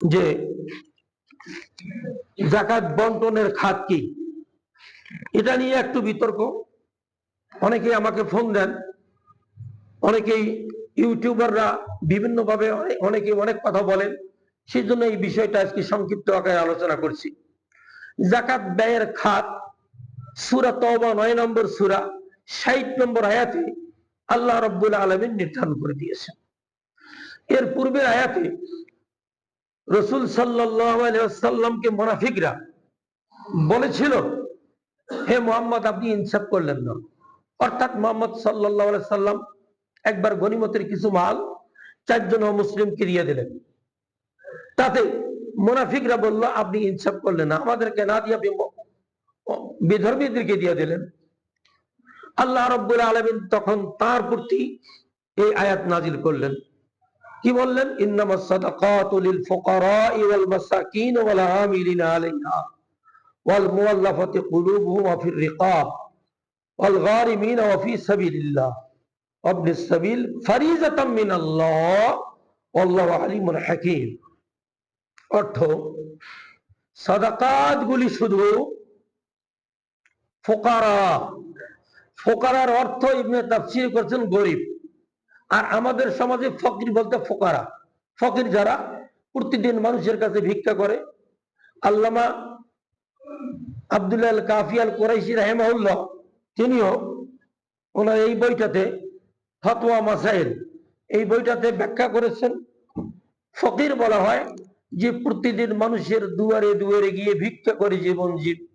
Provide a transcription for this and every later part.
যে জাকাত বন্টনের খাত কি? এটা নিয়ে একটু বিতর্ক। অনেকেই আমাকে ফোন দেন। অনেকেই ইউটিউবাররা বিভিন্ন ভাবে অনেকে অনেক কথা বলেন। সেই জন্য এই বিষয়টা আজকে সংক্ষিপ্ত আকারে আলোচনা করছি। জাকাত ব্যয়ের খাত, সুরা তওবা নয় নম্বর সুরা, ষাট নম্বর আয়াতে আল্লাহ রব্বুল আলমিন নির্ধারণ করে দিয়েছেন। এর পূর্বের আয়াতে রসুল সাল্লামকে মোনাফিকরা বলেছিল, হে মোহাম্মদ, আপনি ইনসাফ করলেন না। অর্থাৎ মোহাম্মদ সাল্লাহ সাল্লাম একবার গনিমতের কিছু মাল চারজন মুসলিমকে দিয়ে দিলেন। তাতে মোনাফিকরা বলল, আপনি ইনসাফ করলেন না, আমাদেরকে না দিয়ে বিধর্মীদেরকে দিয়ে দিলেন। আল্লাহ রব্বুল আলমিন তখন তার প্রতি এই আয়াত নাজিল করলেন। কি বললেন? ইন্নামাস সাদাকাতু লিল ফুকারা'i ওয়াল মাসাকিন ওয়াল আমিলিনা আলাইহা ওয়াল মুওয়াল্লাফাতি কুলুবুহুম ওয়া ফির রিকাব ওয়াল গারিমিন ওয়া ফি সাবিলিল্লাহ। ওয়াবনি সাবিল, ফারিজাতাম মিনাল্লাহ, ওয়াল্লাহু আলিমুন হাকীম। অর্থ সাদাকাত গুলি শুধু ফোকারা। ফোকারার অর্থ ইবনে তাফসীর করেছেন গরিব। আর আমাদের সমাজে ফকির বলতে ফোকারা। ফকির যারা, প্রতিদিন মানুষের কাছে ভিক্ষা করে। আল্লামা আব্দুল্লাহ কাফিয়াল কোরাইশি রাহেমাউল্লাহ তিনিও ওনার এই বইটাতে ফতোয়া মাসাইল, এই বইটাতে ব্যাখ্যা করেছেন। ফকির বলা হয় যে প্রতিদিন মানুষের দুয়ারে দুয়ারে গিয়ে ভিক্ষা করে জীবন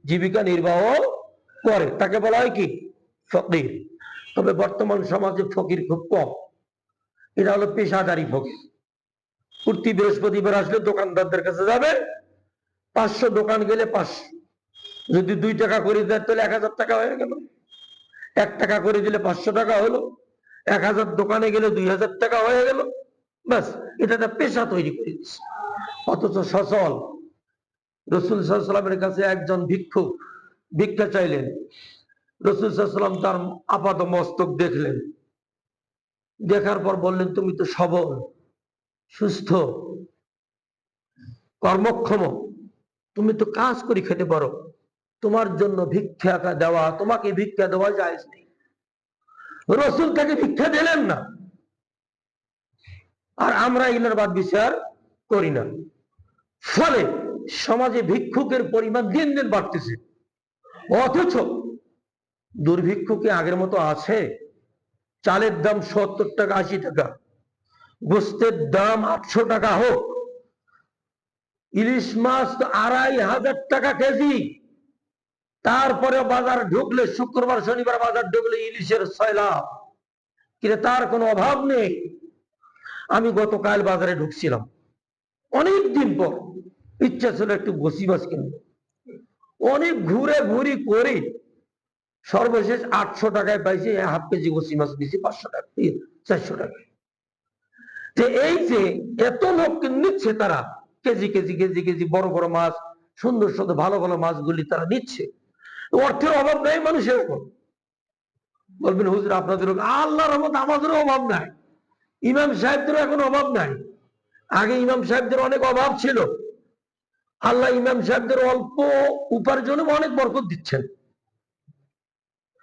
জীবিকা নির্বাহ করে। তাকে বলা হয় কি? ফকির। তবে বর্তমান সমাজে ফকির খুব কম। এটা হলো পেশাদারি ফকির প্রতি বৃহস্পতিবার আসলে দোকানদারদের কাছে যাবে পাঁচশো দোকান গেলে পাঁচশো। যদি দুই টাকা করে দেয় তাহলে এক হাজার টাকা হয়ে গেল। এক টাকা করে দিলে পাঁচশো টাকা হলো। এক হাজার দোকানে গেলে দুই হাজার টাকা হয়ে গেল। ব্যাস, এটা একটা পেশা তৈরি করে দিচ্ছে। অথচ সচল। রসুল সাল্লামের কাছে একজন ভিক্ষুক ভিক্ষা চাইলেন। রসুল সাল্লাম তার আপাত মস্তক দেখলেন। দেখার পর বললেন, তুমি তো সবল, সুস্থ, কর্মক্ষম, তুমি তো কাজ করে খেতে পারো। তোমার জন্য ভিক্ষা দেওয়া, তোমাকে ভিক্ষা দেওয়া যায় রসুল তাকে ভিক্ষা দিলেন না। আর আমরা এগুলোর বাদ বিচার করি না। ফলে সমাজে ভিক্ষুকের পরিমাণ দিন দিন বাড়তেছে। অথচ দুর্ভিক্ষু আগের মতো আছে চালের দাম সত্তর টাকা, আশি টাকা। গোস্তের দাম আটশো টাকা হোক। ইলিশ মাছ তো আড়াই হাজার টাকা কেজি। তারপরে বাজার ঢুকলে, শুক্রবার, শনিবার বাজার ঢুকলে ইলিশের ছয় লাভ কিন্তু তার কোনো অভাব নেই। আমি গতকাল বাজারে ঢুকছিলাম। অনেক দিন পর ইচ্ছা ছিল একটু বসি মাছ কিনবো অনেক ঘুরে ঘুরি করে। সর্বশেষ আটশো টাকায় পাইছে হাফ কেজি বসি মাছ দিয়েছি পাঁচশো টাকা চারশো টাকা। যে এই যে এত লোক নিচ্ছে তারা, কেজি কেজি কেজি কেজি বড় বড় মাছ, সুন্দর সুন্দর ভালো ভালো মাছগুলি তারা নিচ্ছে, অর্থের অভাব নাই মানুষের এখন বলবেন, হুজুর, আপনাদের আল্লাহর রহমত, আমাদেরও অভাব নাই। ইমাম সাহেবদেরও এখন অভাব নাই। আগে ইমাম সাহেবদের অনেক অভাব ছিল। আল্লাহ ইমাম সাহেবদের অল্প উপার্জনে অনেক বরকত দিচ্ছেন।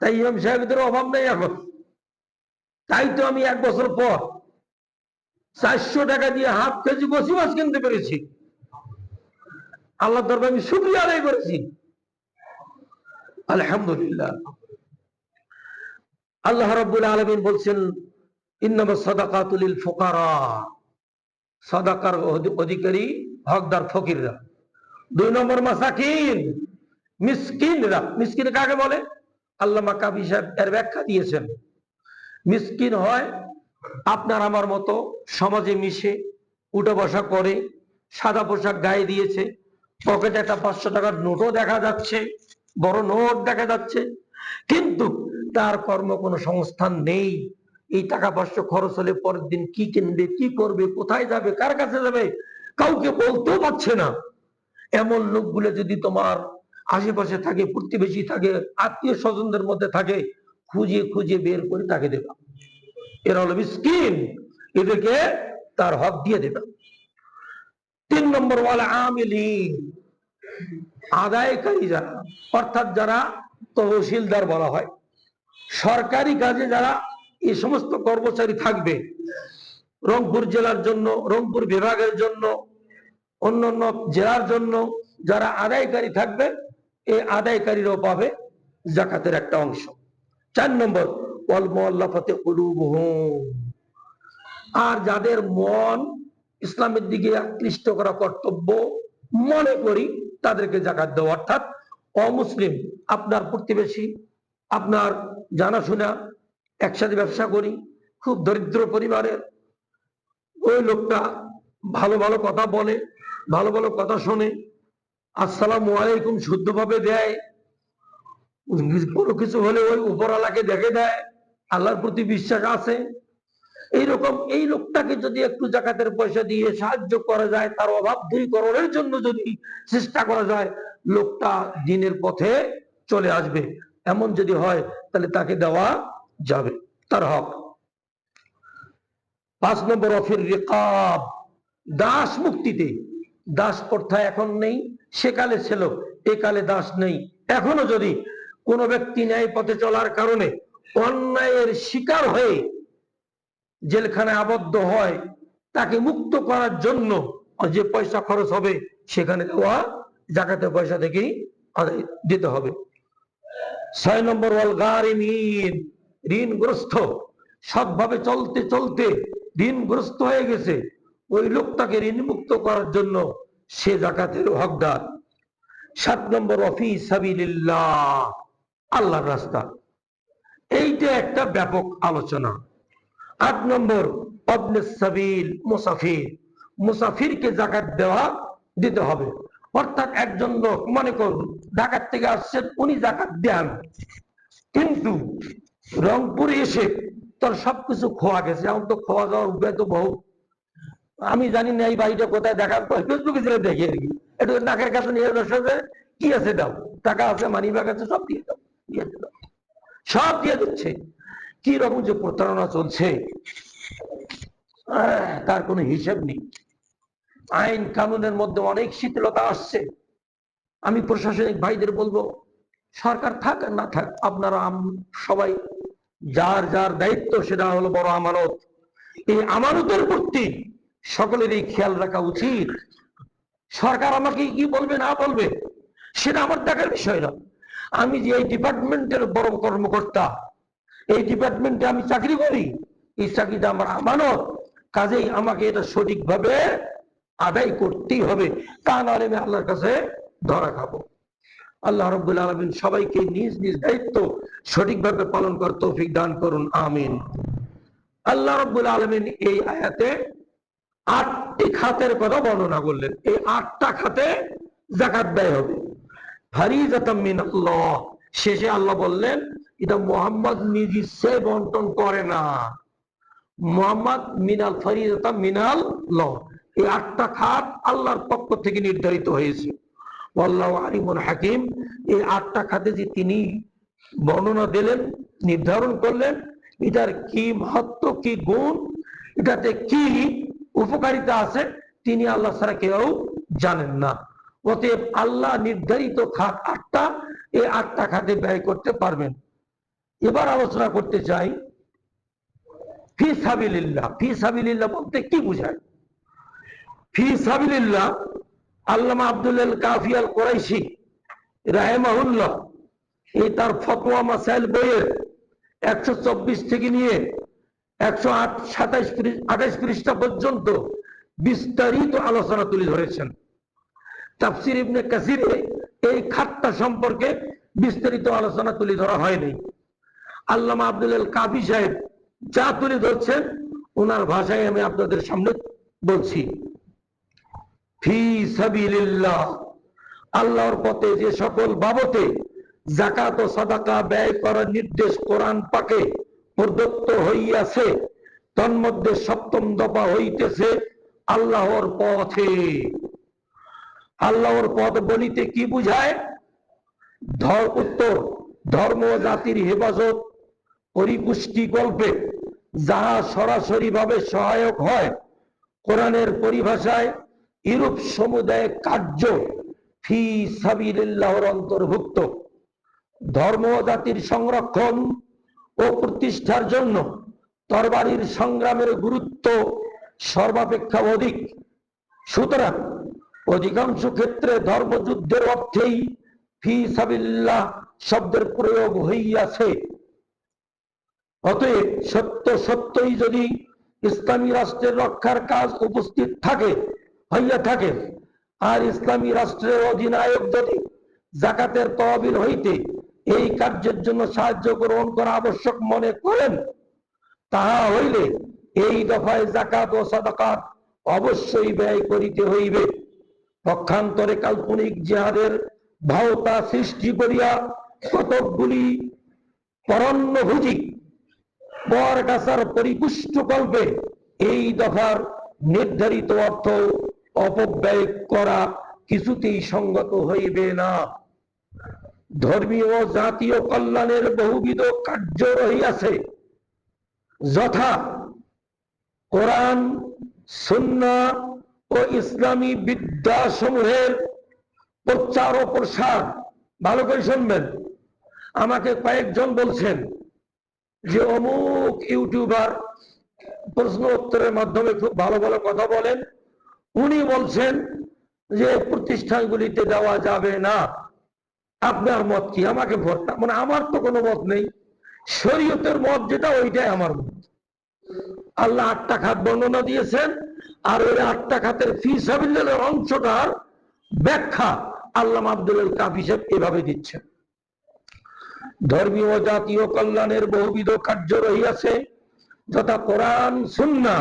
তাই ইমাম সাহেবদের অভাব নেই এখন। তাই তো আমি এক বছর পর চারশো টাকা দিয়ে হাফ কেজি বসি মাছ কিনতে পেরেছি। আল্লাহ দরবার আমি শুক্রিয়া আদায় করেছি। আলহামদুলিল্লাহ। আল্লাহ রব্বুল আলমিন বলছেন, ইন্নামা সদাকাতুলিল ফোকারা। সদাকার অধিকারী, হকদার, ফকিররা। দুই নম্বর মাসাকিন, মিসকিনরা। মিসকিন কাকে বলে? আল্লামা কাবি সাহেব এর ব্যাখ্যা দিয়েছেন, মিসকিন হয়, আপনার আমার মতো সমাজে মিশে, উঠে বসা করে, সাদা পোশাক গায়ে দিয়েছে, পকেটে একটা পাঁচশো টাকার নোটও দেখা যাচ্ছে, বড় নোট দেখা যাচ্ছে, কিন্তু তার কর্ম কোনো সংস্থান নেই। এই টাকা পাঁচশো খরচ হলে পরের দিন কি কিনবে, কি করবে, কোথায় যাবে, কার কাছে যাবে, কাউকে বলতেও পারছে না। এমন লোকগুলো যদি তোমার আশেপাশে থাকে, প্রতিবেশী থাকে, আত্মীয় স্বজনদের মধ্যে থাকে, খুঁজে খুঁজে বের করে তাকে দেবা। এরা হলো স্কিন এদেরকে তার হক দিয়ে দেবে। তিন নম্বর, ওয়াল আমিলিন, আদায়কারী যারা, অর্থাৎ যারা তহসিলদার বলা হয়। সরকারি কাজে যারা এই সমস্ত কর্মচারী থাকবে, রংপুর জেলার জন্য, রংপুর বিভাগের জন্য, অন্যান্য জেলার জন্য যারা আদায়কারী থাকবে এই আদায়কারীরাও পাবে জাকাতের একটা অংশ। চার নম্বর, ওয়াল আর যাদের মন ইসলামের দিকে আকৃষ্ট করা কর্তব্য, মনে করি তাদেরকে জাকাত দেওয়া অর্থাৎ, অমুসলিম, আপনার প্রতিবেশী, আপনার জানাশোনা, একসাথে ব্যবসা করি, খুব দরিদ্র পরিবারের, ওই লোকটা ভালো ভালো কথা বলে, ভালো ভালো কথা শোনে আসসালামু আলাইকুম শুদ্ধভাবে দেয়। কোনো কিছু হলে ওই উপরওয়ালাকে দেখে দেয়। আল্লাহর প্রতি বিশ্বাস আছে। এইরকম এই লোকটাকে যদি একটু জাকাতের পয়সা দিয়ে সাহায্য করা যায়, তার অভাব দূরীকরণের জন্য যদি চেষ্টা করা যায়, লোকটা দিনের পথে চলে আসবে। এমন যদি হয়, তাহলে তাকে দেওয়া যাবে। তার হক। পাঁচ নম্বর অফির রেকাব। দাস মুক্তিতে। দাস প্রথা এখন নেই। সেকালে ছিল এ কালে দাস নেই। এখনও যদি কোনো ব্যক্তি ন্যায় পথে চলার কারণে অন্যায়ের শিকার হয়ে জেলখানায় আবদ্ধ হয়, তাকে মুক্ত করার জন্য যে পয়সা খরচ হবে, সেখানে দেওয়া জাকাতের পয়সা থেকেই দিতে হবে। ছয় নম্বর, ওয়াল গারিমিন, ঋণগ্রস্ত। সৎভাবে চলতে চলতে ঋণগ্রস্ত হয়ে গেছে। ওই লোকটাকে ঋণমুক্ত করার জন্য সে জাকাতের হকদার। সাত নম্বর অফিস সাবিলিল্লাহ আল্লাহর রাস্তা। এইটা একটা ব্যাপক আলোচনা। আট নম্বর সাবিল মুসাফির মুসাফিরকে জাকাত দেওয়া দিতে হবে। অর্থাৎ একজন লোক, মনে করুন, ঢাকার থেকে আসছেন, উনি জাকাত দেন। কিন্তু রংপুরে এসে তোর সবকিছু খোয়া গেছে। এখন তো খোয়া যাওয়ার উপায় তো বহু আমি জানি না এই বাড়িটা কোথায়, দেখার পর ফেসবুকে ছেড়ে দেখি আর কি একটু নাকের কাছে নিয়ে বসে কি আছে দাও? টাকা আছে মানি ব্যাগ আছে, সব দিয়ে দাও দিয়ে দাও সব দিয়ে দিচ্ছে। কি রকম যে প্রতারণা চলছে তার কোনো হিসেব নেই। আইন কানুনের মধ্যে অনেক শিথিলতা আসছে। আমি প্রশাসনিক ভাইদের বলব, সরকার থাক না থাক, আপনারা সবাই যার যার দায়িত্ব, সেটা হলো বড় আমানত। এই আমানতের প্রতি সকলেরই খেয়াল রাখা উচিত। সরকার আমাকে কি বলবে, না বলবে, সেটা আমার দেখার বিষয় না। আমি যে এই ডিপার্টমেন্টের বড় কর্মকর্তা, এই ডিপার্টমেন্টে আমি চাকরি করি, এই চাকরিটা আমার আমানত। কাজেই আমাকে এটা সঠিকভাবে আদায় করতেই হবে, তা নাহলে আমি আল্লাহর কাছে ধরা খাব। আল্লাহ রব্বুল আলমিন সবাইকে নিজ নিজ দায়িত্ব সঠিকভাবে পালন করার তৌফিক দান করুন, আমিন। আল্লাহ রব্বুল আলমিন এই আয়াতে আটটি খাতের কথা বর্ণনা করলেন। এই আটটা খাতে জাকাত ব্যয় হবে। শেষে আল্লাহ বললেন, এটা মোহাম্মদ নিজ ইচ্ছে বন্টন করে না। মোহাম্মদ মিনাল ফরিদাতা মিনাল ল এই আটটা খাত আল্লাহর পক্ষ থেকে নির্ধারিত হয়েছে। আল্লাহ আলিমুল হাকিম। এই আটটা খাতে যে তিনি বর্ণনা দিলেন, নির্ধারণ করলেন, এটার কি মাহাত্ম কি গুণ, এটাতে কি উপকারিতা আছে, তিনি আল্লাহ ছাড়া কেউ জানেন না। অতএব আল্লাহ নির্ধারিত খাত আটটা, এই আটটা খাতে ব্যয় করতে পারবেন। এবার আলোচনা করতে চাই, ফি সাবিলিল্লাহ। ফি সাবিলিল্লাহ বলতে কি বোঝায়? ফি সাবিলিল্লাহ, আল্লামা আব্দুল কাফিয়াল কোরাইশি রাহেমাহুল্লাহ, এই তার ফতোয়া মাসাইল বইয়ের একশো চব্বিশ থেকে নিয়ে একশো আট, সাতাইশ আঠাইশ পৃষ্ঠা পর্যন্ত বিস্তারিত আলোচনা তুলে ধরেছেন। তাফসির ইবনে কাসিরে এই খাতটা সম্পর্কে বিস্তারিত আলোচনা তুলে ধরা হয়নি। আল্লামা আব্দুল কাবি সাহেব যা তুলে ধরছেন, ওনার ভাষায় আমি আপনাদের সামনে বলছি। ফি আল্লাহর পথে যে সকল বাবতে জাকাত ও সাদাকা ব্যয় করার নির্দেশ কোরআন পাকে প্রদত্ত হইয়াছে, তন্মধ্যে সপ্তম দফা হইতেছে আল্লাহর পথে। আল্লাহর পথ বলিতে কি বুঝায়? উত্তর, ধর্ম জাতির হেফাজত, পরিপুষ্টি গল্পে যাহা সরাসরি ভাবে সহায়ক হয়, কোরআনের পরিভাষায় ইউরোপ সমুদায় কার্য ফি সাবিলিল্লাহর অন্তর্ভুক্ত। ধর্ম জাতির সংরক্ষণ ও প্রতিষ্ঠার জন্য তরবারির সংগ্রামের গুরুত্ব সর্বাপেক্ষা অধিক। সুতরাং অধিকাংশ ক্ষেত্রে ধর্মযুদ্ধের অর্থেই ফি সাবিল্লাহ শব্দের প্রয়োগ হইয়াছে। অতএব সত্য সত্যই যদি ইসলামী রাষ্ট্রের রক্ষার কাজ উপস্থিত থাকে, হইয়া থাকে, আর ইসলামী রাষ্ট্রের অধিনায়ক যদি জাকাতের তহবিল হইতে এই কার্যের জন্য সাহায্য গ্রহণ করা আবশ্যক মনে করেন তাহা হইলে এই দফায় জাকাত ও সাদাকাত অবশ্যই ব্যয় করিতে হইবে। পক্ষান্তরে কাল্পনিক জিহাদের ভাওতা সৃষ্টি করিয়া কতকগুলি পরণ্যভুজি বর গাছার পরিপুষ্ট কল্পে এই দফার নির্ধারিত অর্থ অপব্যয় করা কিছুতেই সঙ্গত হইবে না। ধর্মীয় জাতীয় কল্যাণের বহুবিধ কার্য রহিয়াছে। যথা কোরআন, সুন্না ও ইসলামী বিদ্যাসমূহের প্রচার ও প্রসার। ভালো করে শুনবেন। আমাকে কয়েকজন বলছেন যে, অমুক ইউটিউবার প্রশ্ন উত্তরের মাধ্যমে খুব ভালো ভালো কথা বলেন। উনি বলছেন যে, প্রতিষ্ঠানগুলিতে দেওয়া যাবে না। আপনার মত কি? আমাকে ভোটটা মানে আমার তো কোনো মত নেই। শরীয়তের মত যেটা, ওইটাই আমার মত। আল্লাহ আটটা খাত বর্ণনা দিয়েছেন, আর ওই আটটা খাতের ফি সাবিলের অংশটার ব্যাখ্যা আল্লাহ আব্দুল কাপ সাহেব এভাবে দিচ্ছেন। ধর্মীয়, জাতীয় কল্যাণের বহুবিধ কার্য রহিয়াছে, যথা কোরআন সুন্না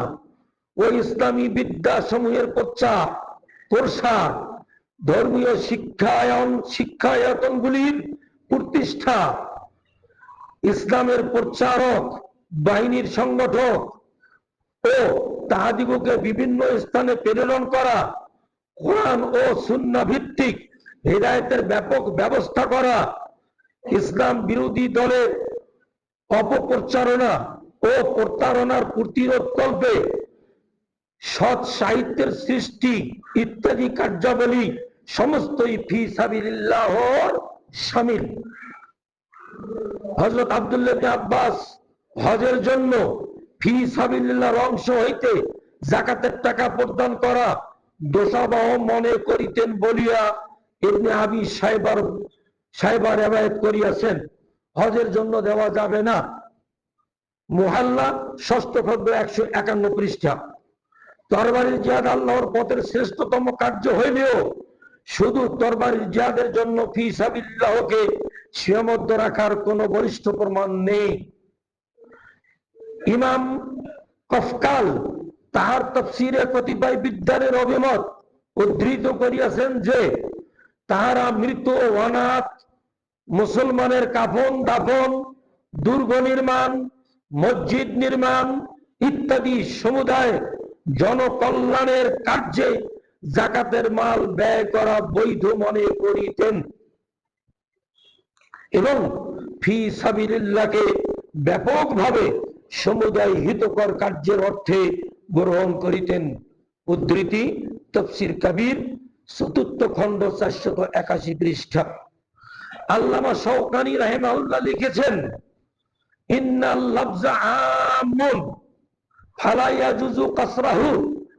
ও ইসলামী বিদ্যা সমূহের প্রচার প্রসার ধর্মীয় শিক্ষায়ন, শিক্ষায়তনগুলির প্রতিষ্ঠা। ইসলামের প্রচারক, বাহিনীর সংগঠক ও তাহাদিগকে বিভিন্ন স্থানে প্রেরণ করা, কোরআন ও সুন্না ভিত্তিক হৃদায়তের ব্যাপক ব্যবস্থা করা, ইসলাম বিরোধী দলের অপপ্রচারণা ও প্রতারণার প্রতিরোধ কল্পে সৎ সাহিত্যের সৃষ্টি ইত্যাদি কার্যাবলী সমস্তই ফি সাবিল্লাহর সামিল। হজরত আব্দুল্লাহ আব্বাস হজের জন্য ফি সাবিল্লাহর অংশ হইতে জাকাতের টাকা প্রদান করা দোষাবহ মনে করিতেন বলিয়া ইবনে আবি সাহেবার সাহেবা রেবায়ত করিয়াছেন। হজের জন্য দেওয়া যাবে না। মোহাল্লা ষষ্ঠ খন্ড একশো একান্ন পৃষ্ঠা। তরবারির জিহাদ আল্লাহর পথের শ্রেষ্ঠতম কার্য হইলেও শুধু তরবারির জিহাদের জন্য ফি সাবিল্লাহকে সীমাবদ্ধ রাখার কোনো বলিষ্ঠ প্রমাণ নেই। ইমাম কফকাল তাহার তফসিরে কতিপয় বিদ্যানের অভিমত উদ্ধৃত করিয়াছেন যে, তাহারা মৃত অনাথ, মুসলমানের কাফন, দাফন, দুর্গ নির্মাণ, মসজিদ নির্মাণ ইত্যাদি সমুদায় জনকল্যাণের কার্যে জাকাতের মাল ব্যয় করা বৈধ মনে করিতেন। এবং ফি সাবিল্লাহকে ব্যাপকভাবে সমুদায় হিতকর কার্যের অর্থে গ্রহণ করিতেন। উদ্ধৃতি, তফসির কবির, চতুর্থ খণ্ড চারশত একাশি পৃষ্ঠা। আল্লামা শৌকানি রাহেমাউল্লাহ লিখেছেন, ইন্নাল লাফজা আমুন ফালা ইয়াজুজু কাসরাহু।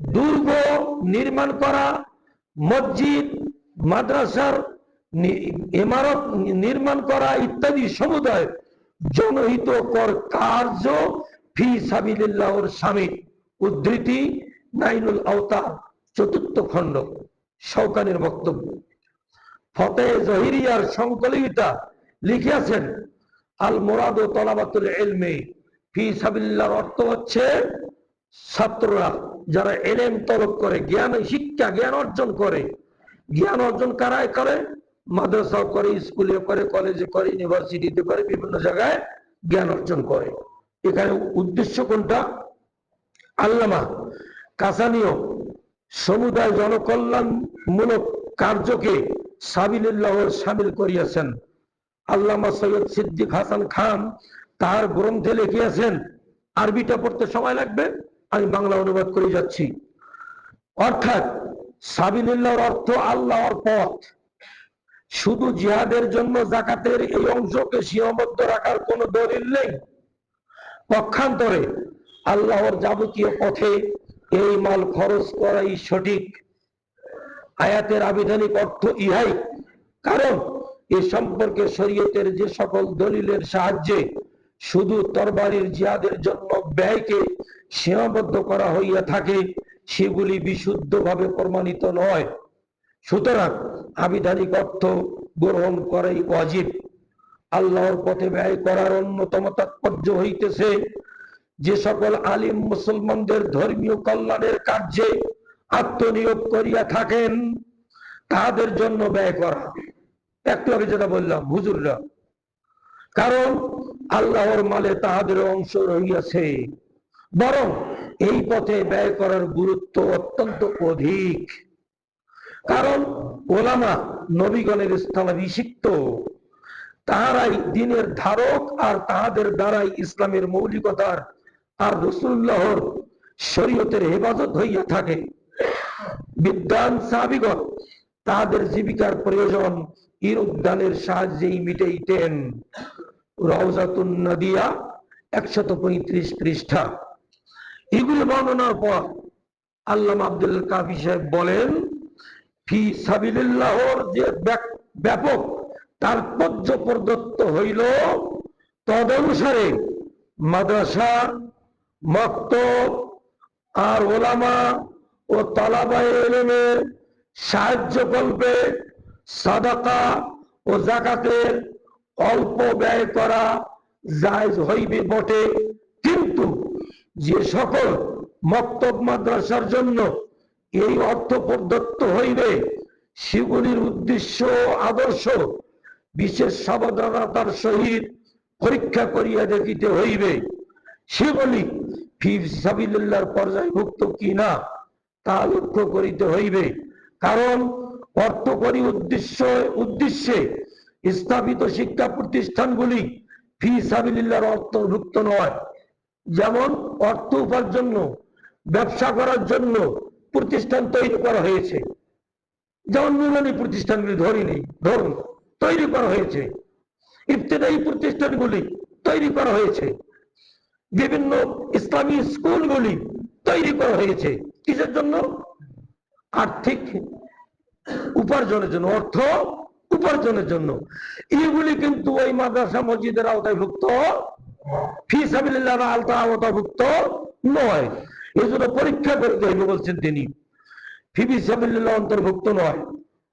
দুর্গ নির্মাণ করা, মসজিদ, মাদ্রাসার ইমারত নির্মাণ করা ইত্যাদি সমুদায় জনহিত কর কার্য ফি সাবিল্লাহর স্বামী। উদ্ধৃতি, নাইনুল আওতার চতুর্থ খণ্ড শৌকানের বক্তব্য। ফতে জহিরিয়ার সংকলিতা লিখিয়াছেন, আল মোরাদ তলাবাতুল এলমে ফি সাবিল্লার অর্থ হচ্ছে ছাত্ররা যারা এলেম তলব করে, জ্ঞান, শিক্ষা, জ্ঞান অর্জন করে, জ্ঞান অর্জন কারায় করে? মাদ্রাসাও করে স্কুলে করে, কলেজে করে, ইউনিভার্সিটিতে করে, বিভিন্ন জায়গায় জ্ঞান অর্জন করে। এখানে উদ্দেশ্য কোনটা? আল্লামা কাসানীয় সমুদায় জনকল্যাণমূলক কার্যকে সাবিল্লাহর সামিল করিয়াছেন। আল্লামা সৈয়দ সিদ্দিক হাসান খান তার গ্রন্থে লিখিয়াছেন, আরবিটা পড়তে সময় লাগবে? আমি বাংলা অনুবাদ করে যাচ্ছি। অর্থাৎ সাবিল্লাহর অর্থ আল্লাহর পথ। শুধু জিহাদের জন্য জাকাতের এই অংশকে সীমাবদ্ধ রাখার কোনো দলিল নেই। পক্ষান্তরে আল্লাহর যাবতীয় পথে এই মাল খরচ করাই সঠিক। আয়াতের আবিধানিক অর্থ ইহাই। কারণ এ সম্পর্কে শরীয়তের যে সকল দলিলের সাহায্যে শুধু তরবারির জিহাদের জন্য ব্যয়কে সীমাবদ্ধ করা হইয়া থাকে, সেগুলি বিশুদ্ধভাবে প্রমাণিত নয়। সুতরাং আবিধানিক অর্থ গ্রহণ করাই অজীব আল্লাহর পথে ব্যয় করার অন্যতম তাৎপর্য হইতেছে যে সকল আলিম মুসলমানদের ধর্মীয় কল্যাণের কার্যে আত্মনিয়োগ করিয়া থাকেন, তাদের জন্য ব্যয় করা। একটু আগে যেটা বললাম, হুজুররা। কারণ আল্লাহর মালে তাহাদের অংশ রহিয়াছে। বরং এই পথে ব্যয় করার গুরুত্ব অত্যন্ত অধিক। কারণ ওলামা নবীগণের স্থলাভিষিক্ত তাহারাই দিনের ধারক আর তাহাদের দ্বারাই ইসলামের মৌলিকতার আর রসুল্লাহর শরীয়তের হেফাজত হইয়া থাকে। বিদ্যান সাহাবিগণ তাহাদের জীবিকার প্রয়োজন ইর উদ্যানের সাহায্যেই মিটাইতেন। রওজাতুন নদিয়া একশত পঁয়ত্রিশ পৃষ্ঠা। এগুলো বর্ণনার পর আল্লাহ আব্দুল কাফি সাহেব বলেন, ফি সাবিল্লাহর যে ব্যাপক তাৎপর্য প্রদত্ত হইল, তদনুসারে মাদ্রাসা মক্ত আর ওলামা ও তালাবাই এলেমের সাহায্য কল্পে সাদাকা ও জাকাতের অল্প ব্যয় করা জায়জ হইবে বটে। কিন্তু যে সকল মক্তব মাদ্রাসার জন্য এই অর্থ প্রদত্ত হইবে, সেগুলির উদ্দেশ্য আদর্শ বিশেষ সাবধানতার সহিত পরীক্ষা করিয়া দেখিতে হইবে। সেগুলি ফি পর্যায়ভুক্ত কিনা তা লক্ষ্য করিতে হইবে। কারণ অর্থকরী উদ্দেশ্য, উদ্দেশ্যে স্থাপিত শিক্ষা প্রতিষ্ঠানগুলি ফি সাবিল্লাহর অন্তর্ভুক্ত নয়। যেমন অর্থ উপার্জন, ব্যবসা করার জন্য প্রতিষ্ঠান তৈরি করা হয়েছে। যেমন নুরানি প্রতিষ্ঠানগুলি ধরিনি ধরুন, তৈরি করা হয়েছে। ইফতেদায়ী প্রতিষ্ঠানগুলি তৈরি করা হয়েছে। বিভিন্ন ইসলামী স্কুলগুলি তৈরি করা হয়েছে। কিসের জন্য? আর্থিক উপার্জনের জন্য, অর্থ উপার্জনের জন্য। এগুলি কিন্তু ওই মাদ্রাসা, মসজিদের আওতায়ভুক্ত ফি নয়। এই জন্য পরীক্ষা করতে হইবে বলছেন তিনি। ফিবি সাবিল্লাহ অন্তর্ভুক্ত নয়।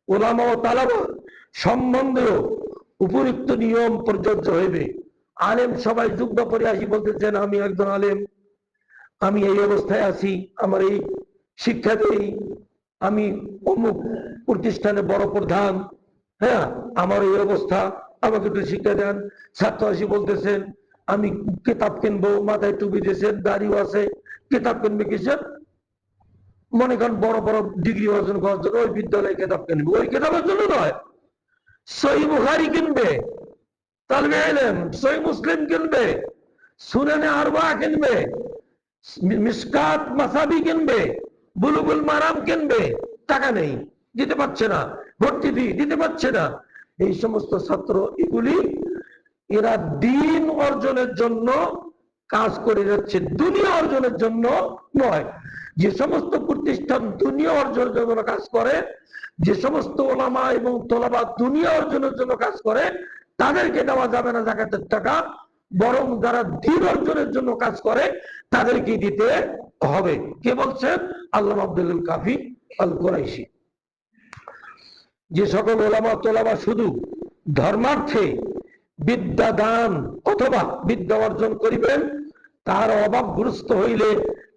ওলামা ও তালাবা সম্বন্ধেও উপযুক্ত নিয়ম প্রযোজ্য হইবে। আলেম সবাই যুগ্ম করে আসি বলতেছেন, আমি একজন আলেম। আমি এই অবস্থায় আছি। আমার এই শিক্ষা দেই। আমি অমুক প্রতিষ্ঠানে বড় প্রধান। হ্যাঁ আমার এই অবস্থা। আমাকে একটু শিক্ষা দেন। ছাত্র আসি বলতেছেন আমি কিতাব কিনবো, মাথায় টুপি দিয়েছেন দাড়িও আছে, কিতাব কিনবে কিসের? মনে করেন বড় বড় ডিগ্রি অর্জন করার জন্য ওই বিদ্যালয়ে কিতাব কিনবে। ওই কিতাবের জন্য নয় সই বুখারি কিনবে, তালবে এলেম সই মুসলিম কিনবে, সুনানে আরবা কিনবে মিসকাত মাসাবি কিনবে, বুলুগুল মারাম কিনবে, টাকা নেই, দিতে পারছে না, ভর্তি ফি দিতে পারছে না। এই সমস্ত ছাত্র এগুলি এরা দিন অর্জনের জন্য কাজ করে যাচ্ছে, দুনিয়া অর্জনের জন্য নয়। যে সমস্ত প্রতিষ্ঠান দুনিয়া অর্জনের জন্য কাজ করে, যে সমস্ত ওলামা এবং তোলাবা দুনিয়া অর্জনের জন্য কাজ করে, তাদেরকে দেওয়া যাবে না জাকাতের টাকা, বরং যারা দিন অর্জনের জন্য কাজ করে তাদেরকে দিতে হবে। কে বলছেন? আল্লাহ আব্দুল কাফি আল কোরাইশি যে সকল ওলামা তোলামা শুধু ধর্মার্থে বিদ্যা দান অথবা বিদ্যা অর্জন করিবেন, তার অভাবগ্রস্ত হইলে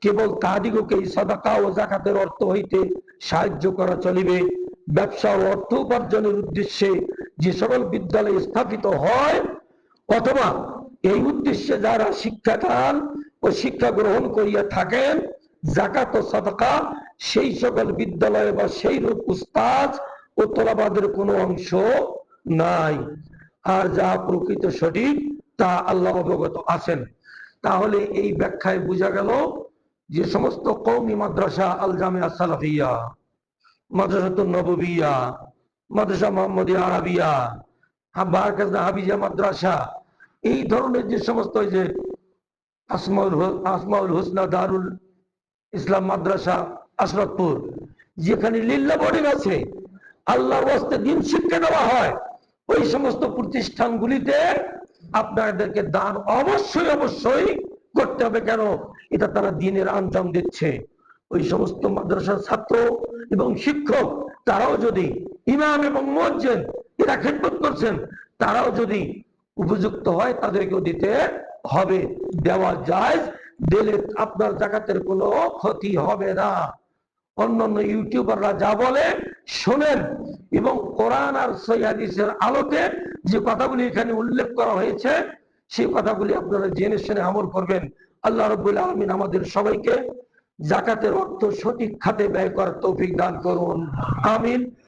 কেবল তাহাদিগকে সদাকা ও জাকাতের অর্থ হইতে সাহায্য করা চলিবে। ব্যবসা ও অর্থ উপার্জনের উদ্দেশ্যে যে সকল বিদ্যালয় স্থাপিত হয়, অথবা এই উদ্দেশ্যে যারা শিক্ষাদান ও শিক্ষা গ্রহণ করিয়া থাকেন, জাকাত ও সদকা, সেই সকল বিদ্যালয় বা সেই রূপ উস্তাজ ও তোলাবাদের কোনো অংশ নাই। আর যা প্রকৃত সঠিক, তা আল্লাহ অবগত আছেন। তাহলে এই ব্যাখ্যায় বোঝা গেল যে সমস্ত কৌমি মাদ্রাসা আল জামিয়া সালাফিয়া, মাদ্রাসাতুন নববিয়া, মাদ্রাসা মোহাম্মদিয়া আরাবিয়া, বারকাজ হাবিজা মাদ্রাসা, এই ধরনের যে সমস্ত যে আসমাউল আসমাউল হোসনা দারুল ইসলাম মাদ্রাসা আশরফপুর, যেখানে লিল্লা বোর্ডিং আছে, আল্লাহর ওয়াস্তে দিন শিক্ষা দেওয়া হয়। ওই সমস্ত প্রতিষ্ঠানগুলিতে আপনাদেরকে দান অবশ্যই অবশ্যই করতে হবে। কেন? এটা তারা দিনের আঞ্জাম দিচ্ছে। ওই সমস্ত মাদ্রাসার ছাত্র এবং শিক্ষক, তারাও যদি ইমাম এবং মসজিদ, এরা খেদমত করছেন, তারাও যদি উপযুক্ত হয়, তাদেরকেও দিতে হবে। দেওয়া যায় দিলে আপনার জাকাতের কোনো ক্ষতি হবে না। অন্যান্য ইউটিউবাররা যা বলে শোনেন এবং কোরআন আর সৈয়াদিসের আলোকে যে কথাগুলি এখানে উল্লেখ করা হয়েছে, সেই কথাগুলি আপনারা জেনে শুনে আমল করবেন। আল্লাহ রবুল আলমিন আমাদের সবাইকে জাকাতের অর্থ সঠিক খাতে ব্যয় করার তৌফিক দান করুন। আমিন।